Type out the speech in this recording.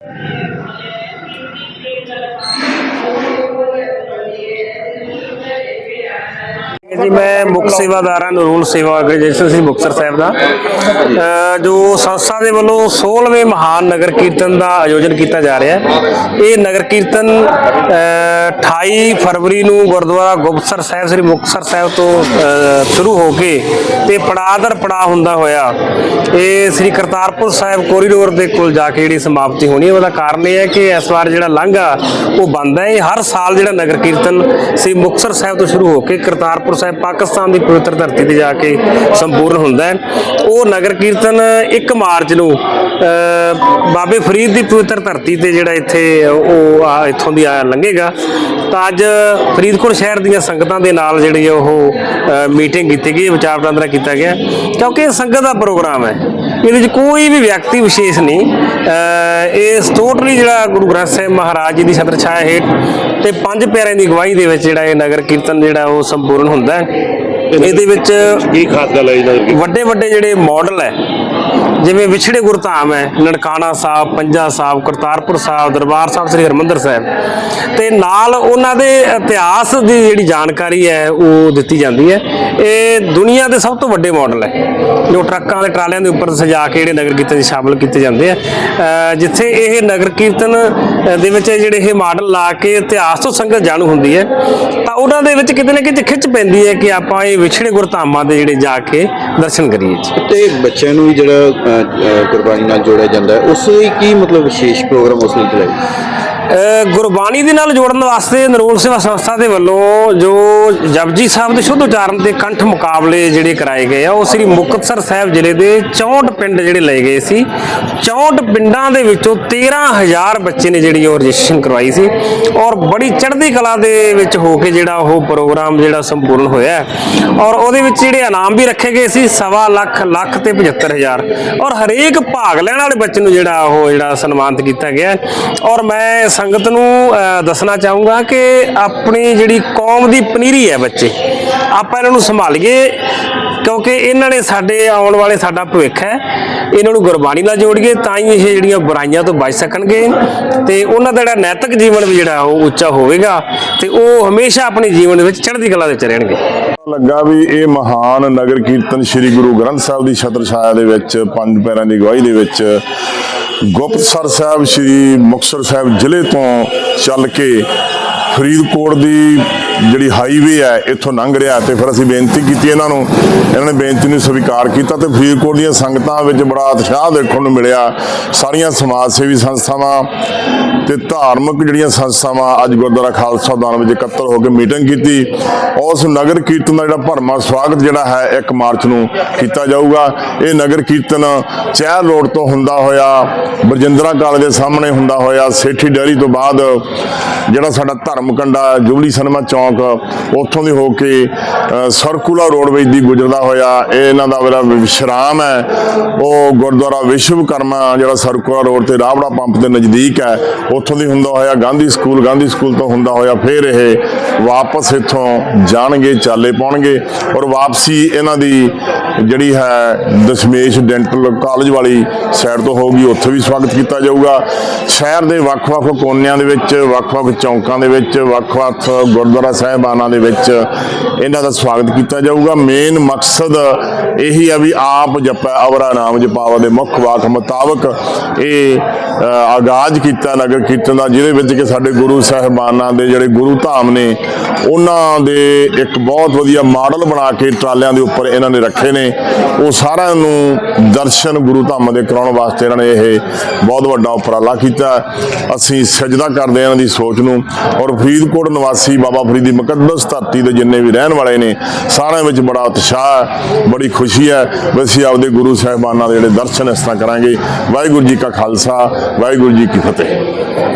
Thank you. ਜੀ, ਮੈਂ ਮੁੱਖ ਸੇਵਾਦਾਰਾਂ ਨਰੂਲ ਸੇਵਾ ਆਰਗੇਨਾਈਜੇਸ਼ਨ ਸੀ ਮੁਕਤਸਰ ਸਾਹਿਬ ਦਾ। ਜੋ ਸੰਸਥਾ ਦੇ ਵੱਲੋਂ 16ਵੇਂ ਮਹਾਨ ਨਗਰ ਕੀਰਤਨ ਦਾ ਆਯੋਜਨ ਕੀਤਾ ਜਾ ਰਿਹਾ ਹੈ। ਇਹ ਨਗਰ ਕੀਰਤਨ, ਅਹ 28 ਫਰਵਰੀ ਨੂੰ ਗੁਰਦੁਆਰਾ ਗੁਪਤਸਰ ਸਾਹਿਬ, ਸ੍ਰੀ ਮੁਕਤਸਰ ਸਾਹਿਬ ਤੋਂ ਸ਼ੁਰੂ ਹੋ ਕੇ ਤੇ ਪੜਾਦਰ ਪੜਾਅ ਹੁੰਦਾ ਹੋਇਆ, ਇਹ ਸ੍ਰੀ ਕਰਤਾਰਪੁਰ ਸਾਹਿਬ ਕੋਰੀਡੋਰ ਦੇ ਕੋਲ ਜਾ ਕੇ ਜਿਹੜੀ ਸਮਾਪਤੀ ਹੋਣੀ ਹੈ। ਉਹਦਾ ਕਾਰਨ ਇਹ ਹੈ ਕਿ ਇਸ ਵਾਰ ਜਿਹੜਾ ਲਾਂਘਾ ਉਹ ਬੰਦ ਹੈ। ਇਹ ਹਰ ਸਾਲ ਜਿਹੜਾ ਨਗਰ ਕੀਰਤਨ ਸ੍ਰੀ ਮੁਕਤਸਰ ਸਾਹਿਬ ਤੋਂ ਸ਼ੁਰੂ ਹੋ ਕੇ ਕਰਤਾਰਪੁਰ ਸਾਹਿਬ ਪਾਕਿਸਤਾਨ ਦੀ ਪਵਿੱਤਰ ਧਰਤੀ ਤੇ ਜਾ ਕੇ ਸੰਪੂਰਨ ਹੁੰਦਾ ਹੈ। ਉਹ ਨਗਰ ਕੀਰਤਨ 1 ਮਾਰਚ ਨੂੰ ਅਹ, ਬਾਬੇ ਫਰੀਦ ਦੀ ਪਵਿੱਤਰ ਧਰਤੀ ਤੇ ਜਿਹੜਾ ਇੱਥੇ ਉਹ ਆ ਇੱਥੋਂ ਦੀ ਆ ਲੰਘੇਗਾ। ਤਾਂ ਅੱਜ ਫਰੀਦਕੋਟ ਸ਼ਹਿਰ ਦੀਆਂ ਸੰਗਤਾਂ ਦੇ ਨਾਲ ਜਿਹੜੀ ਉਹ ਮੀਟਿੰਗ ਕੀਤੀ ਗਈ ਵਿਚਾਰ ਵਟਾਂਦਰਾ ਕੀਤਾ ਗਿਆ। ਕਿਉਂਕਿ ਇਹ ਸੰਗਤ ਦਾ ਪ੍ਰੋਗਰਾਮ ਹੈ। ਇਹਦੇ ਵਿੱਚ ਕੋਈ ਵੀ ਵਿਅਕਤੀ ਵਿਸ਼ੇਸ਼ ਨਹੀਂ। ਇਹ ਟੋਟਲੀ ਜਿਹੜਾ ਗੁਰੂ ਗ੍ਰੰਥ ਸਾਹਿਬ ਮਹਾਰਾਜ ਜੀ ਦੀ ਛਤਰ ਛਾਇਆ ਹੇਠ ਤੇ ਪੰਜ ਪਿਆਰਿਆਂ ਦੀ ਅਗਵਾਈ ਦੇ ਵਿੱਚ ਜਿਹੜਾ ਇਹ ਨਗਰ ਕੀਰਤਨ ਜਿਹੜਾ ਉਹ ਸੰਪੂਰਨ ਹੁੰਦਾ ਹੈ। ਇਹਦੇ ਵਿੱਚ ਕੀ ਖਾਸ ਗੱਲ ਹੈ ਵੱਡੇ ਵੱਡੇ ਜਿਹੜੇ ਮਾਡਲ ਹੈ ਜਿਵੇਂ ਵਿਛੜੇ ਗੁਰਧਾਮ ਹੈ, ਨਨਕਾਣਾ ਸਾਹਿਬ, ਪੰਜਾ ਸਾਹਿਬ, ਕਰਤਾਰਪੁਰ ਸਾਹਿਬ, ਦਰਬਾਰ ਸਾਹਿਬ, ਸ੍ਰੀ ਹਰਮੰਦਰ ਸਾਹਿਬ। ਤੇ ਨਾਲ ਉਹਨਾਂ ਦੇ ਇਤਿਹਾਸ ਦੀ ਜਿਹੜੀ ਜਾਣਕਾਰੀ ਹੈ, ਉਹ ਦਿੱਤੀ ਜਾਂਦੀ ਹੈ। ਇਹ ਦੁਨੀਆ ਦੇ ਸਭ ਤੋਂ ਵੱਡੇ ਮਾਡਲ ਹੈ। ਜੋ ਟਰੱਕਾਂ ਦੇ ਟਰਾਲਿਆਂ ਦੇ ਉੱਪਰ ਸਜਾ ਕੇ ਜਿਹੜੇ ਨਗਰ ਕੀਰਤਨ 'ਚ ਸ਼ਾਮਲ ਕੀਤੇ ਜਾਂਦੇ ਆ। ਜਿੱਥੇ ਇਹ ਨਗਰ ਕੀਰਤਨ ਦੇ ਵਿੱਚ ਜਿਹੜੇ ਇਹ ਮਾਡਲ ਲਾ ਕੇ ਇਤਿਹਾਸ ਤੋਂ ਸੰਗਤ ਜਾਣੂ ਹੁੰਦੀ ਹੈ, ਤਾਂ ਉਹਨਾਂ ਦੇ ਵਿੱਚ ਕਿਤੇ ਨਾ ਕਿਤੇ ਖਿੱਚ ਪੈਂਦੀ ਹੈ ਕਿ ਆਪਾਂ ਇਹ ਵਿਛੜੇ ਗੁਰਧਾਮਾਂ ਦੇ ਜਿਹੜੇ ਜਾ ਕੇ ਦਰਸ਼ਨ ਕਰੀਏ ਜੀ। ਤੇ ਬੱਚਿਆਂ ਨੂੰ ਵੀ ਜਿਹੜਾ ਗੁਰਬਾਣੀ ਨਾਲ ਜੋੜਿਆ ਜਾਂਦਾ ਹੈ। ਉਸ ਲਈ ਕੀ ਮਤਲਬ ਵਿਸ਼ੇਸ਼ ਪ੍ਰੋਗਰਾਮ ਉਸ ਲਈ ਚਲਾਏ? ਗੁਰਬਾਣੀ ਦੇ ਨਾਲ ਜੋੜਨ ਵਾਸਤੇ ਨਰੋਲ ਸੇਵਾ ਸੰਸਥਾ ਦੇ ਵੱਲੋਂ ਜੋ ਜਪਜੀ ਸਾਹਿਬ ਦੇ ਸ਼ੁੱਧ ਉਚਾਰਨ ਦੇ ਕੰਠ ਮੁਕਾਬਲੇ ਜਿਹੜੇ ਕਰਾਏ ਗਏ ਆ, ਉਹ ਸ੍ਰੀ ਮੁਕਤਸਰ ਸਾਹਿਬ ਜ਼ਿਲ੍ਹੇ ਦੇ 64 ਪਿੰਡ ਜਿਹੜੇ ਲਏ ਗਏ ਸੀ। 64 ਪਿੰਡਾਂ ਦੇ ਵਿੱਚੋਂ 13000 ਬੱਚੇ ਨੇ ਜਿਹੜੀ ਉਹ ਰਜਿਸਟ੍ਰੇਸ਼ਨ ਕਰਵਾਈ ਸੀ ਔਰ ਬੜੀ ਚੜ੍ਹਦੀ ਕਲਾ ਦੇ ਵਿੱਚ ਹੋ ਕੇ ਜਿਹੜਾ ਉਹ ਪ੍ਰੋਗਰਾਮ ਜਿਹੜਾ ਸੰਪੂਰਨ ਹੋਇਆ ਔਰ ਉਹਦੇ ਵਿੱਚ ਜਿਹੜੇ ਇਨਾਮ ਵੀ ਰੱਖੇ ਗਏ ਸੀ, ਸਵਾ ਲੱਖ ਲੱਖ ਤੇ 75000 ਔਰ ਹਰੇਕ ਭਾਗ ਲੈਣ ਵਾਲੇ ਬੱਚੇ ਨੂੰ ਜਿਹੜਾ ਉਹ ਜਿਹੜਾ ਸਨਮਾਨਿਤ ਕੀਤਾ ਗਿਆ ਔਰ ਮੈਂ ਸੰਗਤ ਨੂੰ ਦੱਸਣਾ ਚਾਹੂੰਗਾ ਕਿ ਆਪਣੀ ਜਿਹੜੀ ਕੌਮ ਦੀ ਪਨੀਰੀ ਹੈ ਬੱਚੇ, ਆਪਾਂ ਇਹਨਾਂ ਨੂੰ ਸੰਭਾਲੀਏ, ਕਿਉਂਕਿ ਇਹਨਾਂ ਨੇ ਸਾਡੇ ਆਉਣ ਵਾਲੇ ਸਾਡਾ ਭਵਿੱਖ ਹੈ। ਇਹਨਾਂ ਨੂੰ ਗੁਰਬਾਣੀ ਨਾਲ ਜੋੜੀਏ, ਤਾਂ ਹੀ ਇਹ ਜਿਹੜੀਆਂ ਬੁਰਾਈਆਂ ਤੋਂ ਬਚ ਸਕਣਗੇ। ਤੇ ਉਹਨਾਂ ਦਾ ਜਿਹੜਾ ਨੈਤਿਕ ਜੀਵਨ ਵੀ ਜਿਹੜਾ ਉਹ ਉੱਚਾ ਹੋਵੇਗਾ, ਤੇ ਉਹ ਹਮੇਸ਼ਾ ਆਪਣੇ ਜੀਵਨ ਦੇ ਵਿੱਚ ਚੜ੍ਹਦੀ ਕਲਾ ਦੇ ਵਿੱਚ ਰਹਿਣਗੇ। ਲੱਗਾ ਵੀ ਇਹ ਮਹਾਨ ਨਗਰ ਕੀਰਤਨ ਸ੍ਰੀ ਗੁਰੂ ਗ੍ਰੰਥ ਸਾਹਿਬ ਦੀ ਛਤਰ ਛਾਇਆ ਦੇ ਵਿੱਚ, ਪੰਜ ਪੈਰਾਂ ਦੀ ਗਵਾਹੀ ਦੇ ਵਿੱਚ ਗੁਪਤਸਰ ਸਾਹਿਬ ਸ੍ਰੀ ਮੁਕਤਸਰ ਸਾਹਿਬ ਜ਼ਿਲ੍ਹੇ ਤੋਂ ਚੱਲ ਕੇ ਫਰੀਦਕੋਟ ਦੀ ਜਿਹੜੀ ਹਾਈਵੇ ਹੈ, ਇੱਥੋਂ ਲੰਘ ਰਿਹਾ ਤੇ ਫਿਰ ਅਸੀਂ ਬੇਨਤੀ ਕੀਤੀ ਇਹਨਾਂ ਨੂੰ, ਇਹਨਾਂ ਨੇ ਬੇਨਤੀ ਨੂੰ ਸਵੀਕਾਰ ਕੀਤਾ ਤੇ ਫਰੀਦਕੋਟ ਦੀਆਂ ਸੰਗਤਾਂ ਵਿੱਚ ਬੜਾ ਉਤਸ਼ਾਹ ਦੇਖਣ ਨੂੰ ਮਿਲਿਆ। ਸਾਰੀਆਂ ਸਮਾਜ ਸੇਵੀ ਸੰਸਥਾਵਾਂ ਤੇ ਧਾਰਮਿਕ ਜਿਹੜੀਆਂ ਸੰਸਥਾਵਾਂ ਅੱਜ ਗੁਰਦੁਆਰਾ ਖਾਲਸਾ ਦਾਨ ਵਿੱਚ ਇਕੱਤਰ ਹੋ ਕੇ ਮੀਟਿੰਗ ਕੀਤੀ। ਉਸ ਨਗਰ ਕੀਰਤਨ ਦਾ ਜਿਹੜਾ ਭਰਮਾ ਸਵਾਗਤ ਜਿਹੜਾ ਹੈ 1 ਮਾਰਚ ਨੂੰ ਕੀਤਾ ਜਾਊਗਾ। ਇਹ ਨਗਰ ਕੀਰਤਨ ਚਹਿਲ ਰੋਡ ਤੋਂ ਹੁੰਦਾ ਹੋਇਆ, ਬਰਜਿੰਦਰਾ ਕਾਲਜ ਦੇ ਸਾਹਮਣੇ ਹੁੰਦਾ ਹੋਇਆ, ਸੇਠੀ ਡੈਰੀ ਤੋਂ ਬਾਅਦ ਜਿਹੜਾ ਸਾਡਾ ਧਰਮ ਕੰਡਾ ਜੁਬਲੀ ਸਿਨੇਮਾ ਚੌਂਕ ਉੱਥੋਂ ਦੀ ਹੋ ਕੇ ਅ, ਸਰਕੂਲਾ ਰੋਡਵੇਜ ਦੀ ਗੁਜ਼ਰਦਾ ਹੋਇਆ ਇਹ ਇਹਨਾਂ ਦਾ ਜਿਹੜਾ ਵਿਸ਼ਰਾਮ ਹੈ। ਉਹ ਗੁਰਦੁਆਰਾ ਵਿਸ਼ਵਕਰਮਾ ਜਿਹੜਾ ਸਰਕੂਲਾ ਰੋਡ ਤੇ ਰਾਵੜਾ ਪੰਪ ਦੇ ਨਜ਼ਦੀਕ ਹੈ ਉੱਥੋਂ ਦੀ ਹੁੰਦਾ ਹੋਇਆ ਗਾਂਧੀ ਸਕੂਲ ਗਾਂਧੀ ਸਕੂਲ ਤੋਂ ਹੁੰਦਾ ਹੋਇਆ ਫਿਰ ਇਹ ਵਾਪਸ ਇੱਥੋਂ ਜਾਣਗੇ ਚਾਲੇ ਪਾਉਣਗੇ ਔਰ ਵਾਪਸੀ ਇਹਨਾਂ ਦੀ ਜਿਹੜੀ ਹੈ ਦਸ਼ਮੇਸ਼ ਡੈਂਟਲ ਕਾਲਜ ਵਾਲੀ ਸਾਈਡ ਤੋਂ ਹੋਊਗੀ ਉੱਥੇ ਵੀ ਸਵਾਗਤ ਕੀਤਾ ਜਾਊਗਾ। ਸ਼ਹਿਰ ਦੇ ਵੱਖ-ਵੱਖ ਕੋਨਿਆਂ ਦੇ ਵਿੱਚ ਵੱਖ-ਵੱਖ ਚੌਂਕਾਂ ਦੇ ਵਿੱਚ ਵੱਖ-ਵੱਖ ਗੁਰਦੁਆਰਾ ਸਾਹਿਬਾਨਾਂ ਦੇ ਵਿੱਚ ਇਹਨਾਂ ਦਾ ਸਵਾਗਤ ਕੀਤਾ ਜਾਊਗਾ। ਮੇਨ ਮਕਸਦ ਇਹੀ ਆ ਵੀ ਆਪ ਜਪਾ, ਅਵਰਾ ਨਾਮ ਜਪਾਵਾ ਦੇ ਮੁੱਖ ਵਾਕ ਮੁਤਾਬਕ ਇਹ ਆਗਾਜ਼ ਕੀਤਾ ਨਗਰ ਕੀਰਤਨ ਦਾ, ਜਿਹਦੇ ਵਿੱਚ ਕਿ ਸਾਡੇ ਗੁਰੂ ਸਾਹਿਬਾਨਾਂ ਦੇ ਜਿਹੜੇ ਗੁਰੂ ਧਾਮ ਨੇ, ਉਹਨਾਂ ਦੇ ਇੱਕ ਬਹੁਤ ਵਧੀਆ ਮਾਡਲ ਬਣਾ ਕੇ ਟਰਾਲਿਆਂ ਦੇ ਉੱਪਰ ਇਹਨਾਂ ਨੇ ਰੱਖੇ ਨੇ। ਉਹ ਸਾਰਿਆਂ ਨੂੰ ਦਰਸ਼ਨ ਗੁਰੂ ਧਾਮਾਂ ਦੇ ਕਰਾਉਣ ਵਾਸਤੇ ਇਹਨਾਂ ਨੇ ਇਹ ਬਹੁਤ ਵੱਡਾ ਉਪਰਾਲਾ ਕੀਤਾ। ਅਸੀਂ ਸਜਦਾ ਕਰਦੇ ਹਾਂ ਇਹਨਾਂ ਦੀ ਸੋਚ ਨੂੰ। ਔਰ ਫਰੀਦਕੋਟ ਨਿਵਾਸੀ ਬਾਬਾ ਫਰੀਦ ਦੀ ਮੁਕੱਦਸ ਧਰਤੀ ਦੇ ਜਿੰਨੇ ਵੀ ਰਹਿਣ ਵਾਲੇ ਨੇ, ਸਾਰਿਆਂ ਵਿੱਚ ਬੜਾ ਉਤਸ਼ਾਹ ਹੈ, ਬੜੀ ਖੁਸ਼ੀ ਹੈ। ਵੀ ਅਸੀਂ ਆਪਦੇ ਗੁਰੂ ਸਾਹਿਬਾਨਾਂ ਦੇ ਜਿਹੜੇ ਦਰਸ਼ਨ ਇਸ ਤਰ੍ਹਾਂ ਕਰਾਂਗੇ। ਵਾਹਿਗੁਰੂ ਜੀ ਕਾ ਖਾਲਸਾ, ਵਾਹਿਗੁਰੂ ਜੀ ਕੀ ਫਤਿਹ।